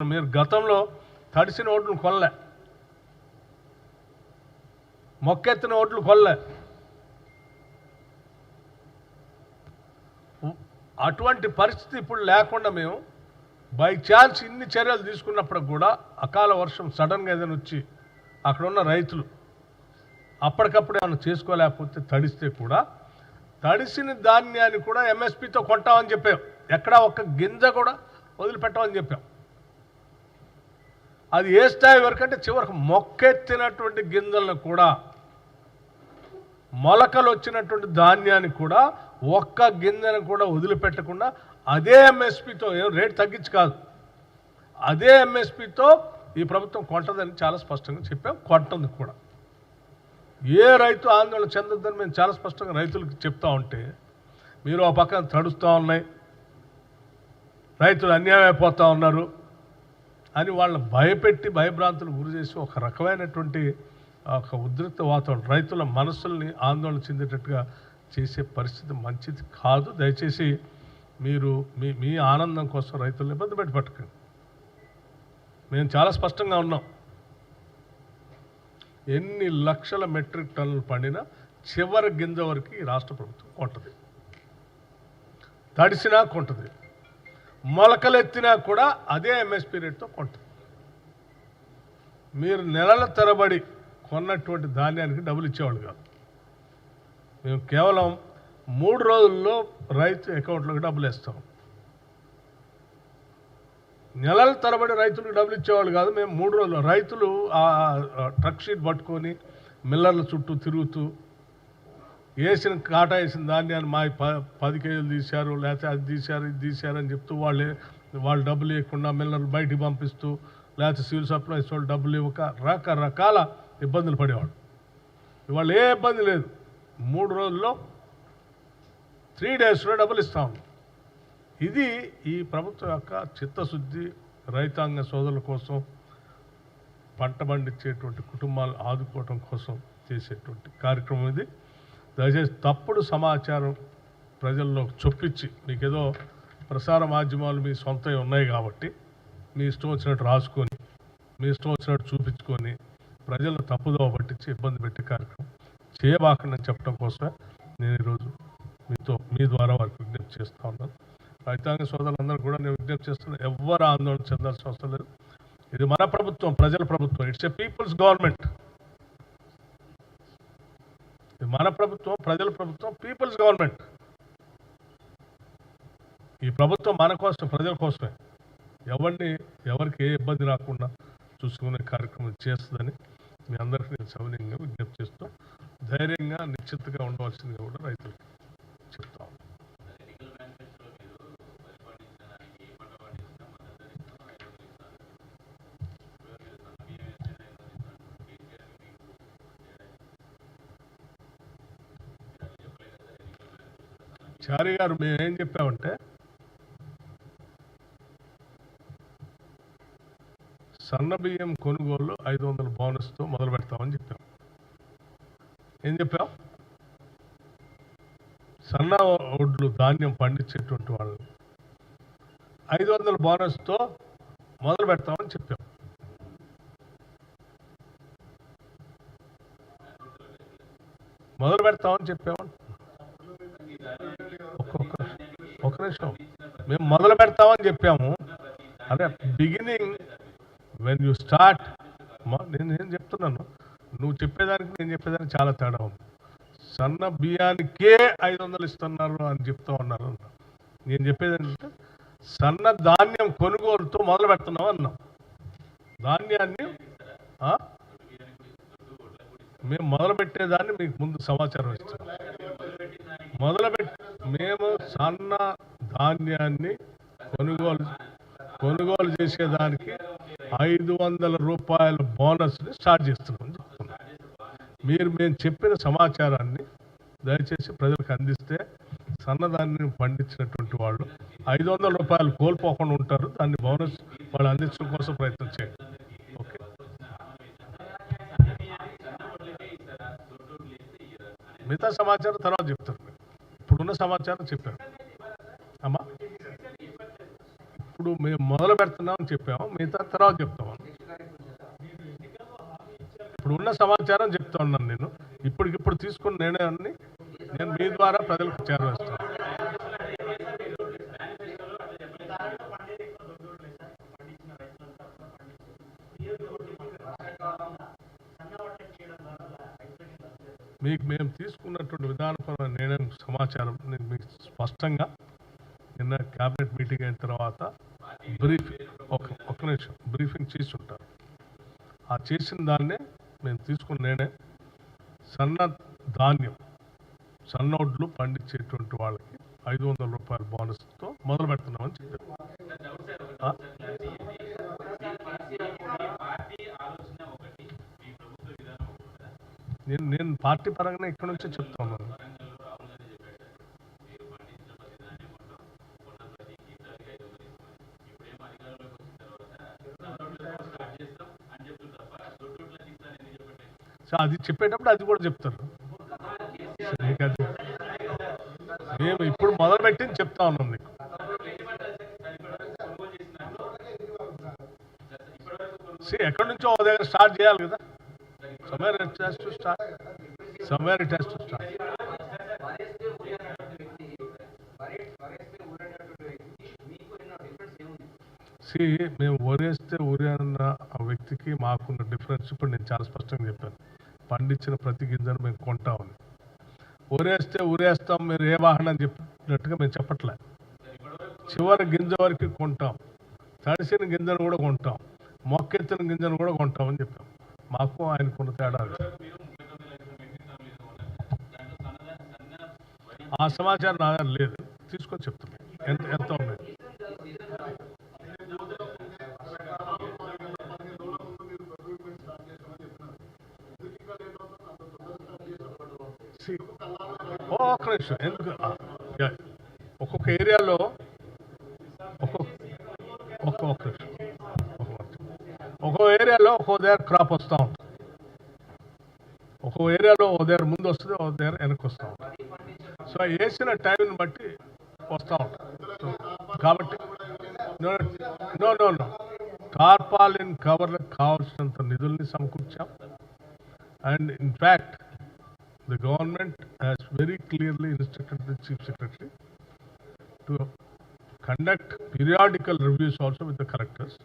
మీరు గతంలో తడిసిన ఓట్లు కొల్లే మొక్కెత్తిన ఓట్లు కొల్లే అటువంటి పరిస్థితి ఇప్పుడు లేకుండా మేము బై ఛాన్స్ ఇన్ని చర్యలు తీసుకున్నప్పుడు కూడా అకాల వర్షం సడన్గా ఏదైనా వచ్చి అక్కడ ఉన్న రైతులు అప్పటికప్పుడు ఏమైనా చేసుకోలేకపోతే తడిస్తే కూడా తడిసిన ధాన్యాన్ని కూడా ఎంఎస్పితో కొంటామని చెప్పాం ఎక్కడా ఒక్క గింజ కూడా వదిలిపెట్టామని చెప్పాం. అది ఏ స్థాయి వరకు అంటే చివరికి మొక్కెత్తినటువంటి గింజలను కూడా మొలకలు వచ్చినటువంటి ధాన్యాన్ని కూడా ఒక్క గింజను కూడా వదిలిపెట్టకుండా అదే ఎంఎస్పితో ఏం రేటు తగ్గించి కాదు. అదే ఎంఎస్పితో ఈ ప్రభుత్వం కొంటదని చాలా స్పష్టంగా చెప్పాం కొంటుంది కూడా. ఏ రైతు ఆందోళన చెందొద్దని మేము చాలా స్పష్టంగా రైతులకు చెప్తా ఉంటే మీరు ఆ పక్కన తడుస్తూ ఉన్నాయి రైతులు అన్యాయం అయిపోతూ ఉన్నారు అని వాళ్ళని భయపెట్టి భయభ్రాంతులు గురి చేసి ఒక రకమైనటువంటి ఒక ఉద్రిక్త వాతావరణం రైతుల మనసుల్ని ఆందోళన చెందేటట్టుగా చేసే పరిస్థితి మంచిది కాదు. దయచేసి మీరు మీ మీ ఆనందం కోసం రైతులను ఇబ్బంది పెట్టి పట్టకండి. మేము చాలా స్పష్టంగా ఉన్నాం. ఎన్ని లక్షల మెట్రిక్ టన్నులు పండినా చివరి గింజ వరకు ఈ రాష్ట్ర ప్రభుత్వం కొంటది. తడిసినా కొంటది. మొలకలెత్తినా కూడా అదే ఎంఎస్పీ రేట్తో కొంటది మీరు నెలల తరబడి కొన్నటువంటి ధాన్యానికి డబ్బులు ఇచ్చేవాళ్ళు కాదు. మేము కేవలం మూడు రోజుల్లో రైతు అకౌంట్లోకి డబ్బులు వేస్తాం. నెలల తరబడి రైతులకు డబ్బులు ఇచ్చేవాళ్ళు కాదు మేము మూడు రోజులు రైతులు ఆ ట్రక్ షీట్ పట్టుకొని మిల్లర్ల చుట్టూ తిరుగుతూ వేసిన కాటా వేసిన ధాన్యాన్ని మా ప పది కేజీలు తీశారు లేకపోతే అది తీశారు ఇది తీశారు అని చెప్తూ వాళ్ళే వాళ్ళు డబ్బులు ఇవ్వకుండా మిల్లర్లు బయటికి పంపిస్తూ లేకపోతే సివిల్ సప్లైస్ వాళ్ళు డబ్బులు ఇవ్వక రకరకాల ఇబ్బందులు పడేవాళ్ళు. ఇవాళ ఏ ఇబ్బంది లేదు. మూడు రోజుల్లో త్రీ డేస్లో డబ్బులు ఇస్తాం ఇది ఈ ప్రభుత్వం యొక్క చిత్తశుద్ధి రైతాంగ సోదరుల కోసం పంట పండించేటువంటి కుటుంబాలు ఆదుకోవటం కోసం చేసేటువంటి కార్యక్రమం ఇది. దయచేసి తప్పుడు సమాచారం ప్రజల్లో చొప్పించి మీకేదో ప్రసార మాధ్యమాలు మీ సొంతవి ఉన్నాయి కాబట్టి మీ ఇష్టం వచ్చినట్టు రాసుకొని మీ ఇష్టం వచ్చినట్టు చూపించుకొని ప్రజలను తప్పుదోవ పట్టించి ఇబ్బంది పెట్టే కార్యక్రమం చేయబాకండి చెప్పడం కోసమే నేను ఈరోజు మీతో మీ ద్వారా వారికి విజ్ఞప్తి చేస్తూ ఉన్నాను. రైతాంగ సోదరులందరూ కూడా నేను విజ్ఞప్తి చేస్తున్నాను ఎవ్వరు ఆందోళన చెందాల్సిన అవసరం లేదు. ఇది మన ప్రభుత్వం ప్రజల ప్రభుత్వం. ఇట్స్ ఎ పీపుల్స్ గవర్నమెంట్ మన ప్రభుత్వం ప్రజల ప్రభుత్వం పీపుల్స్ గవర్నమెంట్ ఈ ప్రభుత్వం మన కోసం ప్రజల కోసమే. ఎవరిని ఎవరికి ఏ ఇబ్బంది రాకుండా చూసుకునే కార్యక్రమం చేస్తుందని మీ అందరికీ నేను సవినీయంగా విజ్ఞప్తి చేస్తూ ధైర్యంగా నిశ్చితగా ఉండవలసిందిగా కూడా రైతులకు చెప్తాను చారి గారు మేము ఏం చెప్పామంటే సన్న బియ్యం కొనుగోలు ఐదు వందల బోనస్తో మొదలు పెడతామని చెప్పాం. ఏం చెప్పాం? సన్న ఒడ్లు ధాన్యం పండించేటువంటి వాళ్ళు ఐదు వందల బోనస్తో మొదలు పెడతామని చెప్పాం. మొదలు పెడతామని చెప్పామని ఒక మేము మొదలు పెడతామని చెప్పాము. అదే బిగినింగ్ వెన్ యూ స్టార్ట్ నేను ఏం చెప్తున్నాను. నువ్వు చెప్పేదానికి నేను చెప్పేదానికి చాలా తేడా ఉంది. సన్న బియ్యానికే ఐదు వందలు ఇస్తున్నారు అని చెప్తా ఉన్నారు నేను చెప్పేది ఏంటంటే సన్న ధాన్యం కొనుగోలుతో మొదలు పెడుతున్నాం అన్నాం. ధాన్యాన్ని మేము మొదలు పెట్టేదాన్ని మీకు ముందు సమాచారం ఇస్తాం. మొదలుపెట్టి మేము సన్న ధాన్యాన్ని కొనుగోలు కొనుగోలు చేసేదానికి ఐదు వందల రూపాయల బోనస్ని స్టార్ట్ చేస్తున్నాం చెప్తున్నాం. మీరు మేము చెప్పిన సమాచారాన్ని దయచేసి ప్రజలకు అందిస్తే సన్నధాన్యం పండించినటువంటి వాళ్ళు ఐదు వందల రూపాయలు కోల్పోకుండా ఉంటారు. దాన్ని బోనస్ వాళ్ళు అందించడం కోసం ప్రయత్నం చేయండి. ఓకే? మిగతా సమాచారం తర్వాత చెప్తారు ఉన్న సమాచారం చెప్పాము అమ్మా ఇప్పుడు ఇప్పుడు మేము మొదలు పెడుతున్నామని చెప్పాము మిగతా తర్వాత చెప్తాము ఇప్పుడు ఉన్న సమాచారం చెప్తా ఉన్నాను నేను. ఇప్పటికిప్పుడు తీసుకున్న నిర్ణయాన్ని నేను మీ ద్వారా ప్రజలకు చేరవేస్తాను. మీకు మేము తీసుకున్నటువంటి విధానపరమైన నిర్ణయం సమాచారం నేను మీకు స్పష్టంగా నిన్న క్యాబినెట్ మీటింగ్ అయిన తర్వాత బ్రీఫింగ్ ఒక ఒక్క నిమిషం బ్రీఫింగ్ చేసి ఉంటారు ఆ చేసిన దాన్నే మేము తీసుకున్న నిర్ణయం. సన్న ధాన్యం సన్నోడ్లు పండించేటువంటి వాళ్ళకి ఐదు వందల రూపాయల బోనస్తో మొదలు పెడుతున్నామని చెప్పారు. నేను నేను పార్టీ పరంగానే ఇక్కడ నుంచి చెప్తా ఉన్నాను. సో అది చెప్పేటప్పుడు అది కూడా చెప్తారు. మేము ఇప్పుడు మొదలుపెట్టింది చెప్తా ఉన్నాం మీకు. ఎక్కడి నుంచో ఒక దగ్గర స్టార్ట్ చేయాలి కదా. Somewhere it has to start see మేము ఊరేస్తే ఊరే ఆ వ్యక్తికి మాకున్న డిఫరెన్స్ ఇప్పుడు నేను చాలా స్పష్టంగా చెప్పాను. పండించిన ప్రతి గింజను మేము కొంటామని. ఊరేస్తే ఊరేస్తాం మీరు ఏ వాహనం చెప్పినట్టుగా మేము చెప్పట్లే. చివరి గింజ వరకు కొంటాం. తడిసిన గింజను కూడా కొంటాం. మొక్కెత్తిన గింజను కూడా కొంటామని చెప్పాం. మాకు ఆయనకున్న తేడా ఆ సమాచారం నా లేదు. తీసుకొని చెప్తున్నాం ఎంత ఎంత ఉన్నాయి? See, ఓ ఒక్క నిమిషం. ఎందుకు? ఒక్కొక్క ఏరియాలో ఒక్కొక్క ఒక్కొక్క ఒక్క నిమిషం. ఒక్కో ఏరియాలో ఒక్కో దగ్గర క్రాప్ వస్తూ ఉంటుంది. ఒక్కో ఏరియాలో ఓ దగ్గర ముందు వస్తుంది ఓ దగ్గర వెనక్కి వస్తూ ఉంటుంది. సో వేసిన టైంని బట్టి వస్తూ ఉంటుంది. కాబట్టి నో నో నో కార్పాలిన్ కవర్లకు కావాల్సినంత నిధుల్ని సమకూర్చాం. And in fact fact government has very clearly instructed the chief secretary to conduct periodical reviews also with the collectors.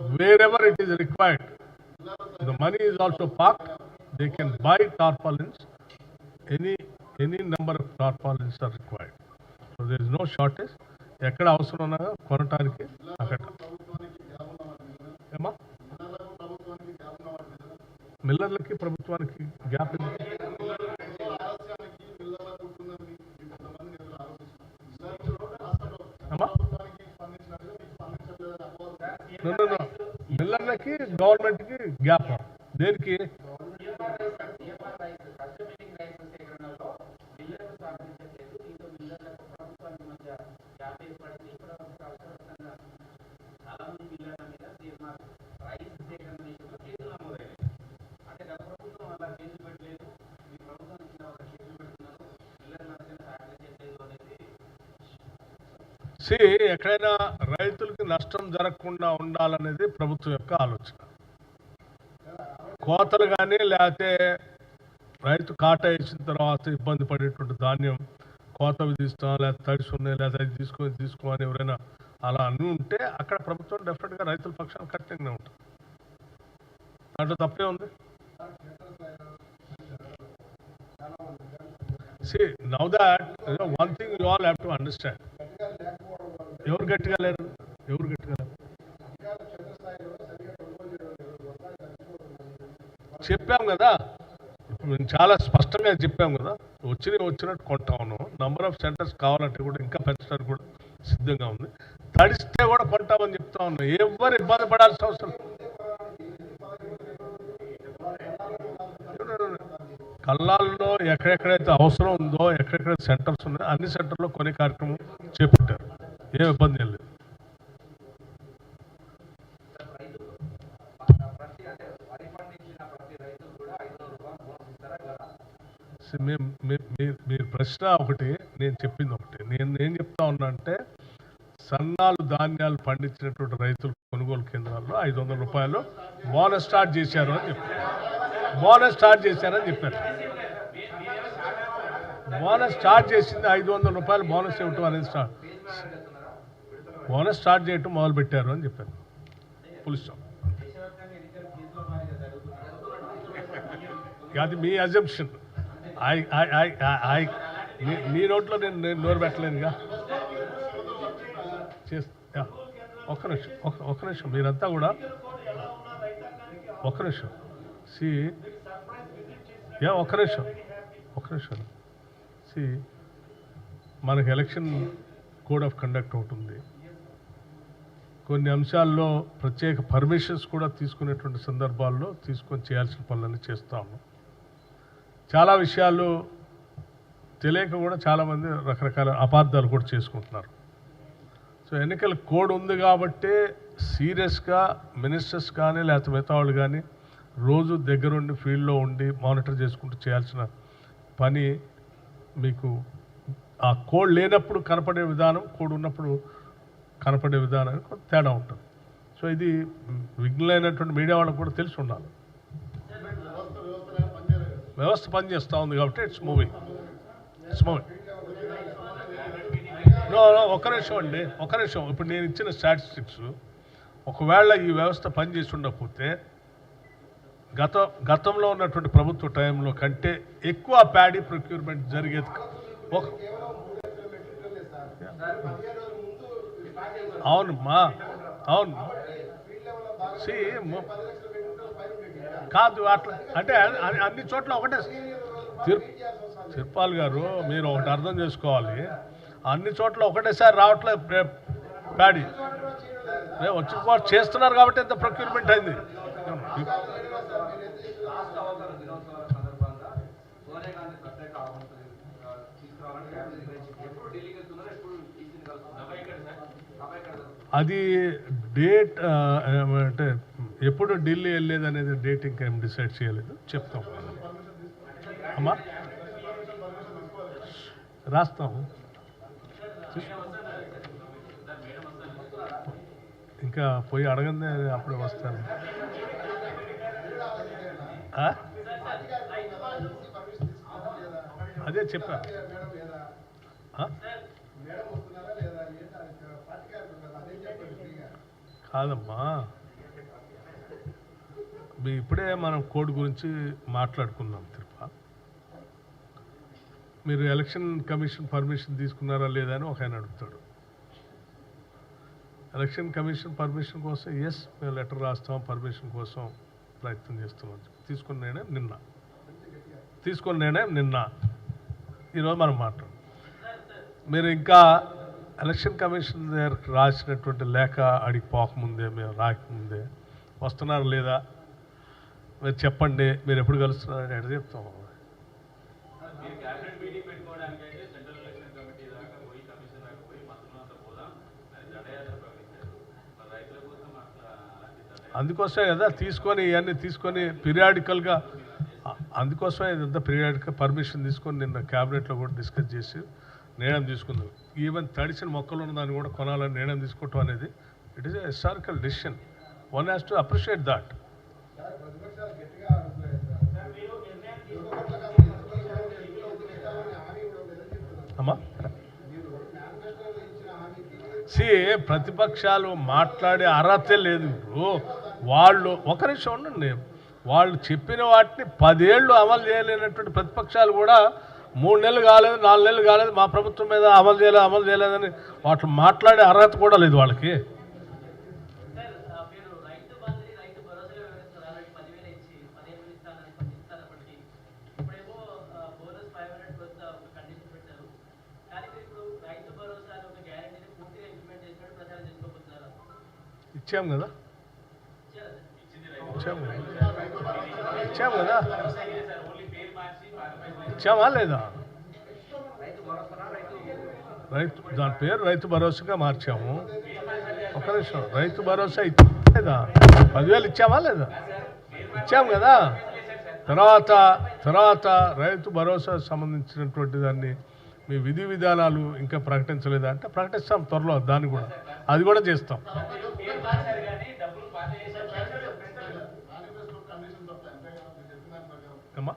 Wherever it is required, the money is also parked, they can buy tarpaulins. Any, any number of tarpaulins are required. So there is no shortage. ఎక్కడ అవసరం ఉన్నా కొనటానికి అక్కడ ఏమా మిల్లర్లకి ప్రభుత్వానికి gap గవర్నమెంట్కి gap దేనికి? ఎక్కడైనా రైతులకి నష్టం జరగకుండా ఉండాలనేది ప్రభుత్వం యొక్క ఆలోచన. కోతలు కానీ లేకపోతే రైతు కాట వేసిన తర్వాత ఇబ్బంది పడేటువంటి ధాన్యం కోత విధిస్తాం లేకపోతే తడిసి ఉన్నాయి లేకపోతే అది తీసుకొని తీసుకోమని ఎవరైనా అలా అన్ని ఉంటే అక్కడ ప్రభుత్వం డెఫినెట్గా రైతుల పక్షాన కఠినంగా ఉంటుంది. దాంట్లో తప్పే ఉంది. See now that one thing you all have to understand ఎవరు గట్టిగా లేరు? ఎవరు చెప్పాం కదా. ఇప్పుడు మేము చాలా స్పష్టంగా చెప్పాం కదా. వచ్చినవి వచ్చినట్టు కొంటా ఉన్నాం. నంబర్ ఆఫ్ సెంటర్స్ కావాలంటే కూడా ఇంకా పెంచడానికి కూడా సిద్ధంగా ఉంది. తడిస్తే కూడా కొంటామని చెప్తా ఉన్నాం. ఎవరు ఇబ్బంది పడాల్సిన అవసరం కల్లాల్లో ఎక్కడెక్కడైతే అవసరం ఉందో ఎక్కడెక్కడ సెంటర్స్ ఉన్నాయో అన్ని సెంటర్లో కొనే కార్యక్రమం చేపట్టారు. ఏం ఇబ్బంది లేదు. మీరు ప్రశ్న ఒకటి నేను చెప్పింది ఒకటి. నేను ఏం చెప్తా ఉన్నా అంటే సన్నాలు ధాన్యాలు పండించినటువంటి రైతులు కొనుగోలు కేంద్రాల్లో ఐదు వందల రూపాయలు బోనస్ స్టార్ట్ చేశారు అని చెప్పారు. బోనస్ స్టార్ట్ చేశారని చెప్పారు. బోనస్ స్టార్ట్ చేసింది ఐదు వందల రూపాయలు బోనస్ ఇవ్వటం అనేది స్టార్ట్. బోనస్ స్టార్ట్ చేయటం మొదలు పెట్టారు అని చెప్పారు. పులి స్టాప్ అది మీ అజంప్షన్ నీ- నీ నోట్లో నేను నేను నోరు పెట్టలేనుగా చేస్ యా. ఒక్క నిమిషం ఒక్క నిమిషం మీరంతా కూడా ఒక్క నిమిషం. సి యా ఒక్క నిమిషం ఒక్క నిమిషం. సి మనకి ఎలక్షన్ కోడ్ ఆఫ్ కండక్ట్ ఒకటి ఉంది. కొన్ని అంశాల్లో ప్రత్యేక పర్మిషన్స్ కూడా తీసుకునేటువంటి సందర్భాల్లో తీసుకొని చేయాల్సిన పనులన్నీ చేస్తాము చాలా విషయాలు తెలియక కూడా చాలామంది రకరకాల అపార్థాలు కూడా చేసుకుంటున్నారు. సో ఎన్నికల కోడ్ ఉంది కాబట్టి సీరియస్గా మినిస్టర్స్ కానీ లేకపోతే మిగతా వాళ్ళు కానీ రోజు దగ్గరుండి ఫీల్డ్లో ఉండి మానిటర్ చేసుకుంటూ చేయాల్సిన పని మీకు ఆ కోడ్ లేనప్పుడు కనపడే విధానం కోడ్ ఉన్నప్పుడు కనపడే విధానానికి కొంత తేడా ఉంటుంది. సో ఇది విఘ్నులైనటువంటి మీడియా వాళ్ళకు కూడా తెలిసి ఉండాలి. వ్యవస్థ పనిచేస్తూ ఉంది కాబట్టి it's moving it's moving no నిమిషం అండి ఒక నిమిషం. ఇప్పుడు నేను ఇచ్చిన స్టాటిస్టిక్స్ ఒకవేళ ఈ వ్యవస్థ పనిచేసి ఉండకపోతే గత గతంలో ఉన్నటువంటి ప్రభుత్వ టైంలో కంటే ఎక్కువ ప్యాడీ ప్రొక్యూర్మెంట్ జరిగేది ఒక అవును మా అవును. సి కాదు అట్లా అంటే అన్ని చోట్ల ఒకటే. తిరు తిరుపాల్ గారు మీరు ఒకటి అర్థం చేసుకోవాలి. అన్ని చోట్ల ఒకటేసారి రావట్లేదు ప్యాడీ. రేపు వచ్చి చేస్తున్నారు కాబట్టి ఎంత ప్రొక్యూర్మెంట్ అయింది? అది డేట్ అంటే ఎప్పుడు ఢిల్లీ వెళ్ళేది అనేది డేట్ ఇంకా ఏం డిసైడ్ చేయలేదు. చెప్తాం. అమ్మా రాస్తాం. ఇంకా పోయి అడగందే అప్పుడే వస్తాను. ఆ? అదే చెప్పా. కాదమ్మా. ఇప్పుడే మనం కోడ్ గురించి మాట్లాడుకున్నాం తిరుప. మీరు ఎలక్షన్ కమిషన్ పర్మిషన్ తీసుకున్నారా లేదా అని ఒక ఆయన అడుగుతాడు. ఎలక్షన్ కమిషన్ పర్మిషన్ కోసం ఎస్ మేము లెటర్ రాస్తాం పర్మిషన్ కోసం ప్రయత్నం చేస్తున్నాం తీసుకున్న నిర్ణయం నిన్న. తీసుకున్న నిర్ణయం నిన్న. ఈరోజు మనం మాట్లాడు మీరు ఇంకా ఎలక్షన్ కమిషన్ దగ్గర రాసినటువంటి లేఖ అడిగి పోకముందే మేము రాకముందే వస్తున్నారు లేదా మీరు చెప్పండి మీరు ఎప్పుడు కలుస్తున్నారని ఎక్కడ చెప్తాం అందుకోసమే కదా తీసుకొని ఇవన్నీ తీసుకొని పీరియాడికల్గా అందుకోసమే ఇదంతా పీరియాడికల్ పర్మిషన్ తీసుకొని నిన్న క్యాబినెట్లో కూడా డిస్కస్ చేసి నిర్ణయం తీసుకుందాం ఈవెన్ తడిసిన మొక్కలు ఉన్న దాన్ని కూడా కొనాలని నిర్ణయం తీసుకోవటం అనేది it is historical decision one has to appreciate that అమ్మా. సి ప్రతిపక్షాలు మాట్లాడే అర్హత లేదు ఇప్పుడు. వాళ్ళు ఒక నిమిషం ఉండండి. వాళ్ళు చెప్పిన వాటిని పదేళ్ళు అమలు చేయలేనటువంటి ప్రతిపక్షాలు కూడా మూడు నెలలు కాలేదు నాలుగు నెలలు కాలేదు మా ప్రభుత్వం మీద అమలు చేయలేదు అమలు చేయలేదని వాటిని మాట్లాడే అర్హత కూడా లేదు వాళ్ళకి సార్ ఆ, మీరు రైతు బంధుని రైతు భరోసా వివరిస్తారు ఆల్రెడీ పదివేలు ఇచ్చి పదిహేను వేలు ఇస్తానని కొన్ని ఇస్తారప్పటికి ఇప్పుడేమో ఆ, బోనస్ ఫైవ్ హండ్రెడ్ ప్లస్ ఒక కండిషన్ పెట్టారు కానీ మీరు ఇప్పుడు రైతు భరోసా అనే ఒక గ్యారెంటీని పూర్తిగా ఇంప్లిమెంట్ చేసినట్టు ప్రచారం చేసుకోబోతున్నారా ఇచ్చాం కదా. ఇచ్చాము. ఇచ్చాము కదా. ఇచ్చామా లేదా? రైతు దాని పేరు రైతు భరోసాగా మార్చాము. ఒక నిమిషం. రైతు భరోసా ఇచ్చేదా పదివేలు ఇచ్చామా లేదా? ఇచ్చాము కదా. తర్వాత తర్వాత రైతు భరోసా సంబంధించినటువంటి దాన్ని మీ విధి విధానాలు ఇంకా ప్రకటించలేదా అంటే ప్రకటిస్తాం త్వరలో దాన్ని కూడా. అది కూడా చేస్తాం. అమ్మా.